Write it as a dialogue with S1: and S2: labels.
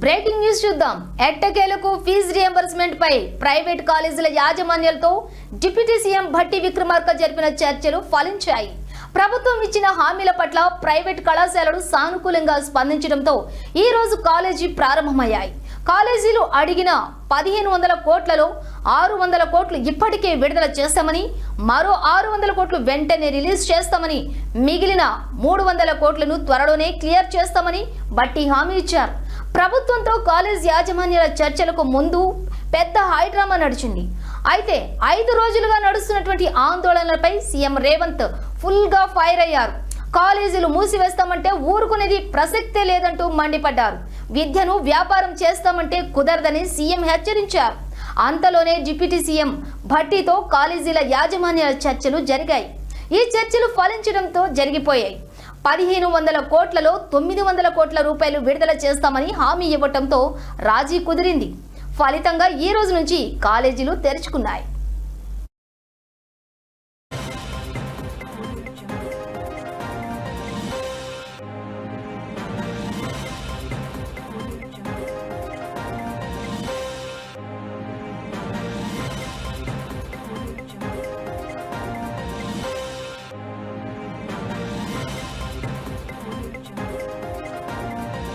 S1: Breaking news చూద్దాం. ఎట్టకేలకు fee reimbursement పై ప్రైవేట్ కాలేజీల యాజమాన్యాలతో డిప్యూటీ సీఎం భట్టి విక్రమార్క జరిపిన చర్చలు ఫలించాయి. ప్రభుత్వం ఇచ్చిన హామీల పట్ల ప్రైవేట్ కళాశాలలు సానుకూలంగా స్పందించడంతో ఈ రోజు కాలేజీ ప్రారంభమయ్యాయి. కాలేజీలు అడిగిన పదిహేను వందల కోట్లలో ఆరు వందల కోట్లు ఇప్పటికే విడుదల చేస్తామని మరో ఆరు వందల కోట్లు వెంటనే రిలీజ్ చేస్తామని మిగిలిన మూడు వందల కోట్లను త్వరలోనే క్లియర్ చేస్తామని బట్టి హామీ ఇచ్చారు. ప్రభుత్వంతో కాలేజ్ యాజమాన్యాల చర్చలకు ముందు పెద్ద హైడ్రామా నడిచింది. అయితే ఐదు రోజులుగా నడుస్తున్నటువంటి ఆందోళనలపై సీఎం రేవంత్ ఫుల్గా ఫైర్ అయ్యారు. కాలేజీలు మూసివేస్తామంటే ఊరుకునేది ప్రసక్తే లేదంటూ మండిపడ్డారు. విద్యను వ్యాపారం చేస్తామంటే కుదరదని సీఎం హెచ్చరించారు. అంతలోనే డిప్యూటీ సీఎం భట్టీతో కాలేజీల యాజమాన్యాల చర్చలు జరిగాయి. ఈ చర్చలు ఫలించడంతో జరిగిపోయాయి. పదిహేను వందల కోట్లలో తొమ్మిది వందల కోట్ల రూపాయలు విడుదల చేస్తామని హామీ ఇవ్వటంతో రాజీ కుదిరింది. ఫలితంగా ఈ రోజు నుంచి కాలేజీలు తెరుచుకున్నాయి.